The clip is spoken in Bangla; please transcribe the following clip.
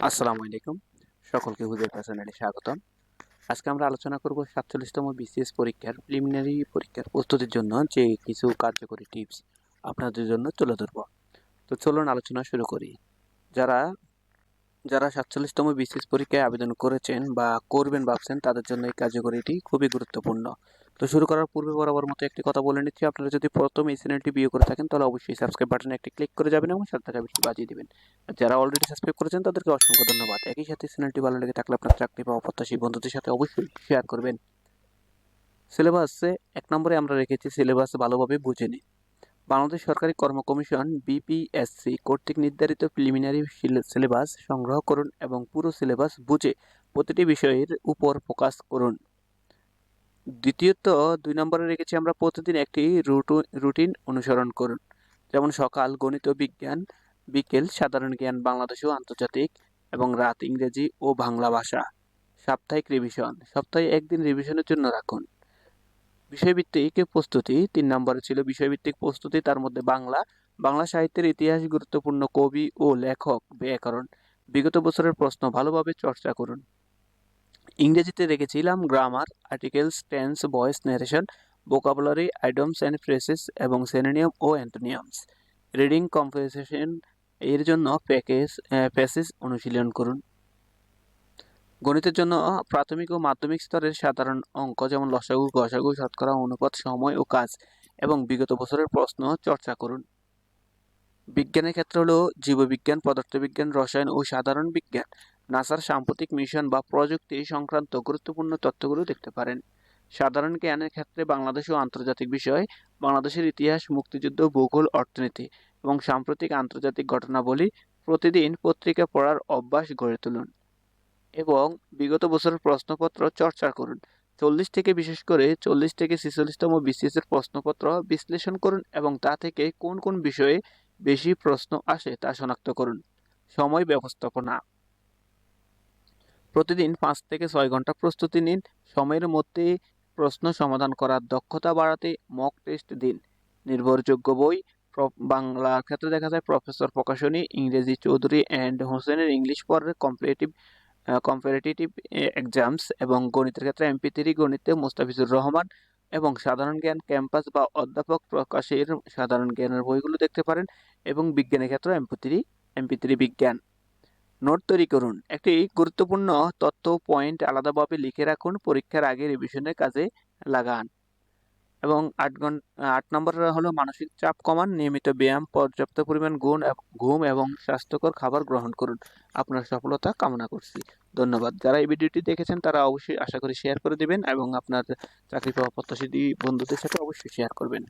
আসসালামু আলাইকুম। সকলকে হুদের চ্যানেলে স্বাগতম। আজকে আমরা আলোচনা করব সাতচল্লিশতম বিসিএস পরীক্ষার প্রিলিমিনারি পরীক্ষার প্রস্তুতির জন্য যে কিছু কার্যকরী টিপস আপনাদের জন্য তুলে ধরব। তো চলুন আলোচনা শুরু করি। যারা যারা সাতচল্লিশতম বিসিএস পরীক্ষায় আবেদন করেছেন বা করবেন ভাবছেন তাদের জন্য এই কার্যকরীটি খুবই গুরুত্বপূর্ণ। তো শুরু করার পূর্বে বরাবর মতো একটি কথা বলে নিচ্ছি। আপনারা যদি প্রথম এই চ্যানেলটি বিয়ে করে থাকেন, তাহলে অবশ্যই সাবস্ক্রাইব বাটনে একটি ক্লিক করে যাবেন এবং সাথে থাকা বেশি বাজিয়ে দিবেন। আর যারা অলরেডি সাবস্ক্রাইব করেছেন, তাদেরকে অসংখ্য ধন্যবাদ। একই সাথে চ্যানেলটি ভালো লেগে থাকলে আপনার চাকরি পাওয়া প্রত্যাশী বন্ধুদের সাথে অবশ্যই শেয়ার করবেন। সিলেবাসে এক নম্বরে আমরা রেখেছি সিলেবাস ভালোভাবে বুঝে নিই বাংলাদেশ সরকারি কর্ম কমিশন বিপিএসসি কর্তৃক নির্ধারিত প্রিলিমিনারি সিলেবাস সংগ্রহ করুন এবং পুরো সিলেবাস বুঝে প্রতিটি বিষয়ের উপর ফোকাস করুন। দ্বিতীয়ত, দুই নম্বরে রেখেছি আমরা প্রতিদিন একটি রুটিন অনুসরণ করুন। যেমন সকাল গণিত বিজ্ঞান, বিকেল সাধারণ জ্ঞান বাংলাদেশ ও আন্তর্জাতিক, এবং রাত ইংরেজি ও বাংলা ভাষা। সাপ্তাহিক রিভিশন সপ্তাহে একদিন রিভিশনের জন্য রাখুন। বিষয়ভিত্তিক প্রস্তুতি, তিন নম্বরে ছিল বিষয়ভিত্তিক প্রস্তুতি, তার মধ্যে বাংলা বাংলা সাহিত্যের ইতিহাস, গুরুত্বপূর্ণ কবি ও লেখক ব্যাকরণ। বিগত বছরের প্রশ্ন, ভালোভাবে চর্চা করুন। ইংরেজিতে রেখেছিলাম grammar articles tense voice narration vocabulary idioms and phrases এবং সেনেনিয়াম ও অ্যান্টোনিয়ামস রিডিং কম্পোজিশন এর জন্য প্যাকেজ প্যাসেজ অনুশীলন করুন। গণিতের জন্য প্রাথমিক ও মাধ্যমিক স্তরের সাধারণ অঙ্ক যেমন লসাগু, গসাগু, শতকরা, অনুপাত, সময় ও কাজ এবং বিগত বছরের প্রশ্ন চর্চা করুন। বিজ্ঞানের ক্ষেত্র হল জীববিজ্ঞান, পদার্থবিজ্ঞান, রসায়ন ও সাধারণ বিজ্ঞান। নাসার সাম্প্রতিক মিশন বা প্রযুক্তি সংক্রান্ত গুরুত্বপূর্ণ তথ্যগুলো দেখতে পারেন। সাধারণ জ্ঞানের ক্ষেত্রে বাংলাদেশ ও আন্তর্জাতিক বিষয়, বাংলাদেশের ইতিহাস, মুক্তিযুদ্ধ, ভূগোল, অর্থনীতি এবং সাম্প্রতিক আন্তর্জাতিক ঘটনাবলী প্রতিদিন পত্রিকা পড়ার অভ্যাস গড়ে তুলুন এবং বিগত বছরের প্রশ্নপত্র চর্চা করুন। চল্লিশ থেকে বিশেষ করে চল্লিশ থেকে ছেচল্লিশতম বিসিএস এর প্রশ্নপত্র বিশ্লেষণ করুন এবং তা থেকে কোন কোন বিষয়ে বেশি প্রশ্ন আসে তা শনাক্ত করুন। সময় ব্যবস্থাপনা প্রতিদিন পাঁচ থেকে ছয় ঘণ্টা প্রস্তুতি নিন। সময়ের মধ্যে প্রশ্ন সমাধান করার দক্ষতা বাড়াতে মক টেস্ট দিন। নির্ভরযোগ্য বই বাংলা ক্ষেত্রে দেখা যায় প্রফেসর প্রকাশনী, ইংরেজি চৌধুরী অ্যান্ড হোসেনের English for comparative comparative exams এবং গণিতের ক্ষেত্রে এমপি থ্রি গণিতে মোস্তাফিজুর রহমান এবং সাধারণ জ্ঞান ক্যাম্পাস বা অধ্যাপক প্রকাশের সাধারণ জ্ঞানের বইগুলো দেখতে পারেন এবং বিজ্ঞানের ক্ষেত্রে এমপি থ্রি এমপি থ্রি বিজ্ঞান। নোট তৈরি করুন। একটি গুরুত্বপূর্ণ তথ্য পয়েন্ট আলাদাভাবে লিখে রাখুন, পরীক্ষার আগে রিভিশনের কাজে লাগান এবং আট ঘণ্টা আট নম্বর হলো মানসিক চাপ কমান, নিয়মিত ব্যায়াম, পর্যাপ্ত পরিমাণ গুণ ঘুম এবং স্বাস্থ্যকর খাবার গ্রহণ করুন। আপনার সফলতা কামনা করছি। ধন্যবাদ। যারা এই ভিডিওটি দেখেছেন তারা অবশ্যই আশা করি শেয়ার করে দেবেন এবং আপনার চাকরি পাওয়া প্রত্যাশী বন্ধুদের সাথে অবশ্যই শেয়ার করবেন।